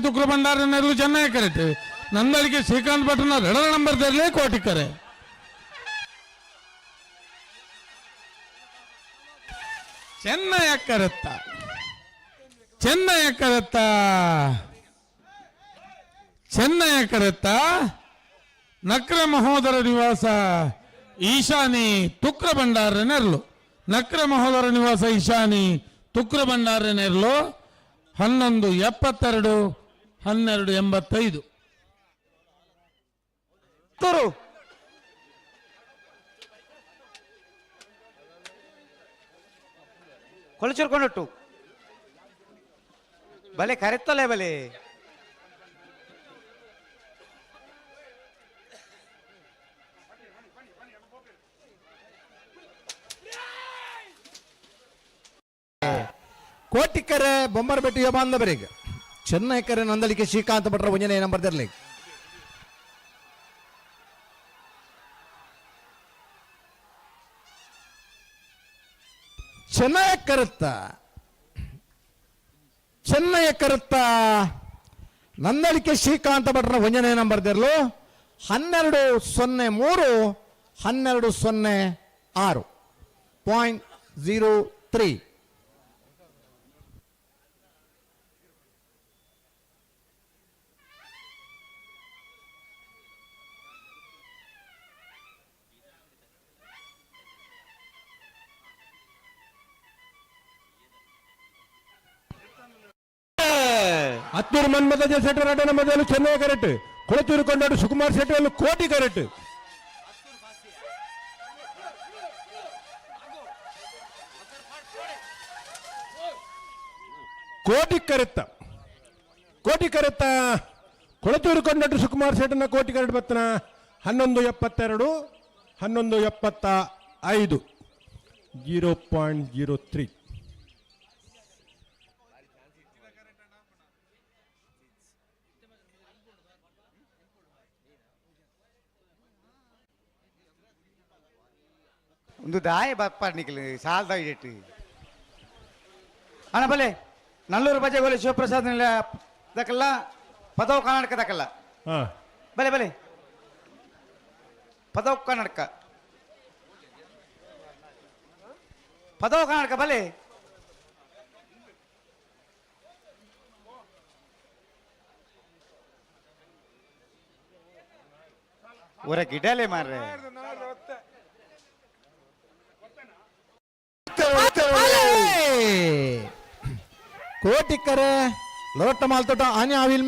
ತುಕ್ರ ಭಂಡಾರ ನೆರಳು ಚೆನ್ನಾಗಿ ಕರಿತೇವೆ. ನಂದಳಿಕೆ ಶ್ರೀಕಾಂತ್ ಭಟ್ನ ರೆಡರ್ ನಂಬರ್ ತೆರಲೇ ಕೋಟಿಕರೆ ಚೆನ್ನೈ ಕರೆತ್ತ. ಚೆನ್ನೈ ಕರೆತ್ತ. ಚೆನ್ನೈ ಕರೆತ್ತ. ನಕ್ರ ಮಹೋದರ ನಿವಾಸ ಈಶಾನಿ ತುಕ್ರ ಭಂಡಾರ ನೆರಳು ನಕ್ರ ಮಹೋದರ ನಿವಾಸ ಈಶಾನಿ ತುಕ್ರ ಭಂಡಾರ ನೆರಳು ಹನ್ನೊಂದು ಎಪ್ಪತ್ತೆರಡು ಹನ್ನೆರಡು ಎಂಬತ್ತೈದು. ಕೊಳಚಿರ್ಕೊಂಡಟ್ಟು ಬಲೆ ಕರೆತ್ತಲೇ ಬಲೆ. ಕೋಟಿಕರೆ ಬೊಮ್ಮರಬೆಟ್ಟು ಯುವ ಬಾಂಧವರಿಗೆ ಚೆನ್ನೈಕರೆ ನಂದಲಿಕೆ ಶ್ರೀಕಾಂತ್ ಭಟ್ರ ಒಂಜನೇ ನಂಬರ್ ತರಲಿ ಚೆನ್ನೈ ಕರುತ್ತ. ಚೆನ್ನೈ ಕರುತ್ತ. ನಂದಳಿಕೆ ಶ್ರೀಕಾಂತ ಭಟ್ರ ಒಂಜನೇ ನಂಬರ್ ತೆರಲು. ಹನ್ನೆರಡು ಸೊನ್ನೆ ಮೂರು, ಹನ್ನೆರಡು ಸೊನ್ನೆ ಆರು. Point zero three. Hattur Manmatha Shettar ಅಡ್ಡ ಮೊದಲು ಚೆನ್ನೈ ಕರೆಕ್ಟ್. ಕೊಳತೂರು ಕೊಂಡಾಡು ಸುಕುಮಾರ್ ಶೆಟ್ಟರ್ ಕೋಟಿ ಕರೆಕ್ಟ್. ಕೋಟಿ ಕರೆತ್ತ. ಕೋಟಿ ಕರೆತ್ತ. ಕೊಳತೂರು ಕೊಂಡಾಡು ಸುಕುಮಾರ್ ಶೆಟ್ಟನ ಕೋಟಿ ಕರೆಟ್ ಬತ್ತನ ಹನ್ನೊಂದು ಎಪ್ಪತ್ತೆರಡು, ಹನ್ನೊಂದು ಎಪ್ಪತ್ತ ಐದು. Zero point zero three. ಒಂದು ದಾಯ ಬಪ್ಪ ನಿಖಿಲ್ ಸಾಲ್ದ ಇಟ್ಟು ಅಣ್ಣ ಬಲೆ ನಲ್ಲೂರು ಬಜೆ ಬಲೆ ಶಿವಪ್ರಸಾದ್ ದಕ್ಕಲ್ಲ ಪದವು ಕರ್ನಾಟಕ ದಕ್ಕಲ್ಲ ಹಾಂ. ಬಲೆ ಬಲೆ ಪದವು ಕರ್ನಾಟಕ. ಪದವು ಕರ್ನಾಟಕ ಬಲೆ ಊರ ಗಿಡಲೇ ಮಾರ್ರೆ. ಕೋಟಿಕ್ಕರೆ ಲೋಟ ಮಾಲ್ತೋಟ ಆನೆ ಆವಿಲ್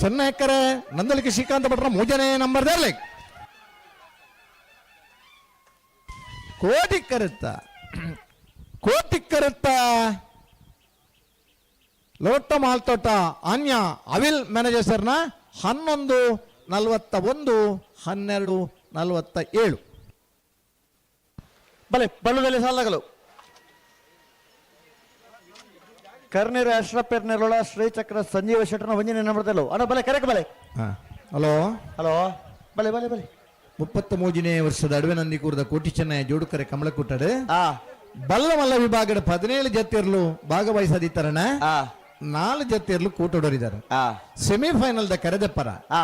ಚೆನ್ನ ಕರೆ ನಂದಲಿಕೆ ಶ್ರೀಕಾಂತ ಭಟ್ರ ಮೂಜನೆ ನಂಬರ್ ದೇರ್ಲಿ ಕೋಟಿಕ್ಕರುತ್ತ ಕೋಟಿಕ್ಕರುತ್ತ ಲೋಟ ಮಾಲ್ತೋಟ ಆನ್ಯ ಅವಿಲ್ ಮ್ಯಾನೇಜರ್ಸ್ನ ಹನ್ನೊಂದು ನಲವತ್ತ ಒಂದು, ಹನ್ನೆರಡು ನಲವತ್ತ ಏಳು. ಬಲೆ ಬಣ್ಣದಲ್ಲಿ ಸಾಲಗಳು ಕರ್ನೇರ ಅಶ್ರಪೇರ್ ನೆರಳ ಶ್ರೀಚಕ್ರ ಸಂಜೀವ ಶೆಟ್ಟರ್ನ ಒಂಜನೇ ನಂಬರ್ದಲ್ಲೋ. ಅಣ್ಣ ಬಲೆ ಕರೆಕ್ ಬಲೆ. ಹಲೋ? ಹಲೋ? ಬಲೆ ಬಲೆ ಬಲೆ. ಮುಪ್ಪತ್ತ ಮೂಜನೇ ವರ್ಷದ ಅಡವೆ ನಂದಿಕೂರದ ಕೋಟಿ ಚೆನ್ನೈ ಜೋಡುಕರೆ ಕಮಲಕುಟ್ಟಡು ಆ ಬಲ್ಲಮಲ್ಲ ವಿಭಾಗದ ಹದಿನೇಳು ಜತೆಯರ್ಲು ಭಾಗವಹಿಸದಿತ್ತರಣ ಆ ನಾಲ್ಕು ಜತೆಯರ್ಲು ಕೂಟೊಡರಿದ್ದಾರೆ. ಆ ಸೆಮಿಫೈನಲ್ ದ ಕರೆದಪ್ಪರ. ಆ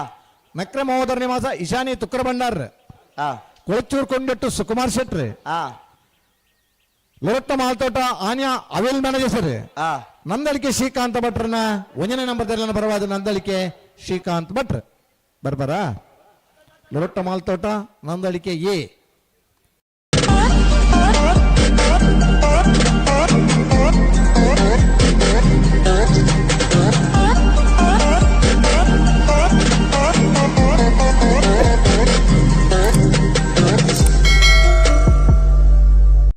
ನಕ್ರ ಮಹೋದರ ನಿವಾಸ ಇಶಾನಿ ತುಕ್ರ ಭಂಡಾರ್. ಆ ಕೊಳಚೂರ್ ಕೊಂಡಟ್ಟು ಸುಕುಮಾರ್ ಶೆಟ್ರ್. ಆ ಲೋಟ ಮಾಲ್ತೋಟ ಆನ್ಯ ಅವಿಲ್ ಮ್ಯಾನೇಜರ್ ಆ. ನಂದಳಿಕೆ ಶ್ರೀಕಾಂತ್ ಭಟ್ರನ್ನ ಒಂದನೇ ನಂಬರ್ ಬರವಾದ ನಂದಳಿಕೆ ಶ್ರೀಕಾಂತ್ ಭಟ್ರ್. ಬರ್ಬಾರ? ಲೋಟ ಮಾಲ್ತೋಟ ನಂದಳಿಕೆ ಎ.